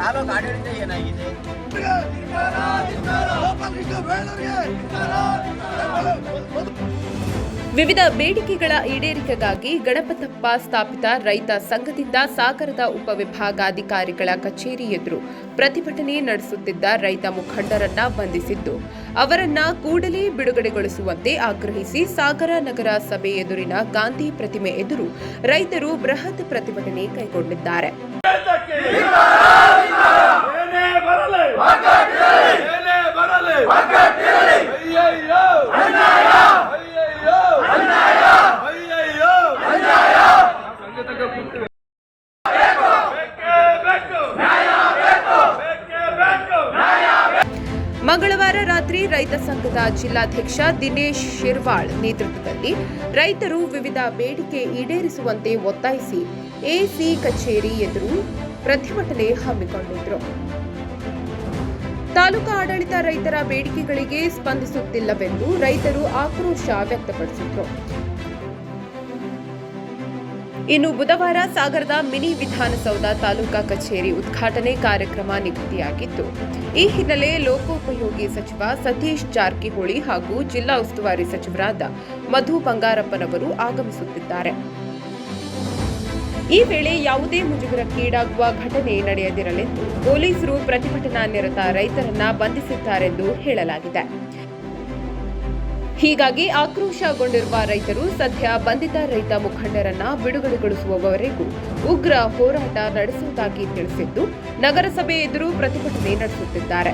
ತಾಲೂಕು ಆಡಳಿತ ಏನಾಗಿದೆ? ವಿವಿಧ ಬೇಡಿಕೆಗಳ ಈಡೇರಿಕೆಗಾಗಿ ಗಣಪತಪ್ಪ ಸ್ಥಾಪಿತ ರೈತ ಸಂಘದಿಂದ ಸಾಗರದ ಉಪವಿಭಾಗಾಧಿಕಾರಿಗಳ ಕಚೇರಿ ಎದುರು ಪ್ರತಿಭಟನೆ ನಡೆಸುತ್ತಿದ್ದ ರೈತ ಮುಖಂಡರನ್ನ ಬಂಧಿಸಿದ್ದು. ಅವರನ್ನ ಕೂಡಲೇ ಬಿಡುಗಡೆಗೊಳಿಸುವಂತೆ ಆಗ್ರಹಿಸಿ ಸಾಗರ ನಗರ ಸಭೆ ಎದುರಿನ ಗಾಂಧಿ ಪ್ರತಿಮೆ ಎದುರು ರೈತರು ಬೃಹತ್ ಪ್ರತಿಭಟನೆ ಕೈಗೊಂಡಿದ್ದಾರೆ. ಮಂಗಳವಾರ ರಾತ್ರಿ ರೈತ ಸಂಘದ ಜಿಲ್ಲಾಧ್ಯಕ್ಷ ದಿನೇಶ್ ಶಿರ್ವಾಳ್ ನೇತೃತ್ವದಲ್ಲಿ ರೈತರು ವಿವಿಧ ಬೇಡಿಕೆ ಈಡೇರಿಸುವಂತೆ ಒತ್ತಾಯಿಸಿ ಎಸಿ ಕಚೇರಿ ಎದುರು ಪ್ರತಿಭಟನೆ ಹಮ್ಮಿಕೊಂಡಿದ್ರು. ತಾಲೂಕಾ ಆಡಳಿತ ರೈತರ ಬೇಡಿಕೆಗಳಿಗೆ ಸ್ಪಂದಿಸುತ್ತಿಲ್ಲವೆಂದು ರೈತರು ಆಕ್ರೋಶ ವ್ಯಕ್ತಪಡಿಸಿದ್ರು. ಇನ್ನು ಬುಧವಾರ ಸಾಗರದ ಮಿನಿ ವಿಧಾನಸೌಧ ತಾಲೂಕಾ ಕಚೇರಿ ಉದ್ಘಾಟನೆ ಕಾರ್ಯಕ್ರಮ ನಿಗದಿಯಾಗಿತ್ತು. ಈ ಹಿನ್ನೆಲೆ ಲೋಕೋಪಯೋಗಿ ಸಚಿವ ಸತೀಶ್ ಜಾರಕಿಹೊಳಿ ಹಾಗೂ ಜಿಲ್ಲಾ ಉಸ್ತುವಾರಿ ಸಚಿವರಾದ ಮಧು ಬಂಗಾರಪ್ಪನವರು ಆಗಮಿಸುತ್ತಿದ್ದಾರೆ. ಈ ವೇಳೆ ಯಾವುದೇ ಮುಜುಗರಕ್ಕೀಡಾಗುವ ಘಟನೆ ನಡೆಯದಿರಲೆಂದು ಪೊಲೀಸರು ಪ್ರತಿಭಟನಾ ನಿರತ ರೈತರನ್ನ ಬಂಧಿಸಿದ್ದಾರೆಂದು ಹೇಳಲಾಗಿದೆ. ಹೀಗಾಗಿ ಆಕ್ರೋಶಗೊಂಡಿರುವ ರೈತರು ಸದ್ಯ ಬಂಧಿತ ರೈತ ಮುಖಂಡರನ್ನ ಬಿಡುಗಡೆಗೊಳಿಸುವವರೆಗೂ ಉಗ್ರ ಹೋರಾಟ ನಡೆಸುವುದಾಗಿ ತಿಳಿಸಿದ್ದು, ನಗರಸಭೆ ಎದುರು ಪ್ರತಿಭಟನೆ ನಡೆಸುತ್ತಿದ್ದಾರೆ.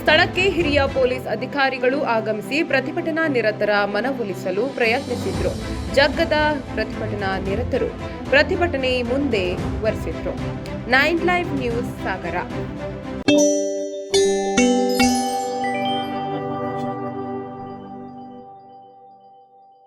ಸ್ಥಳಕ್ಕೆ ಹಿರಿಯ ಪೊಲೀಸ್ ಅಧಿಕಾರಿಗಳು ಆಗಮಿಸಿ ಪ್ರತಿಭಟನಾ ನಿರತರ ಮನವೊಲಿಸಲು ಪ್ರಯತ್ನಿಸಿದ್ರು. ಜಗ್ಗದ ಪ್ರತಿಭಟನಾ ನಿರತರು ಪ್ರತಿಭಟನೆ ಮುಂದೆ ವರೆಸಿದ್ರು ನೈನ್ ಲೈವ್ ನ್ಯೂಸ್ ಸಾಗರ.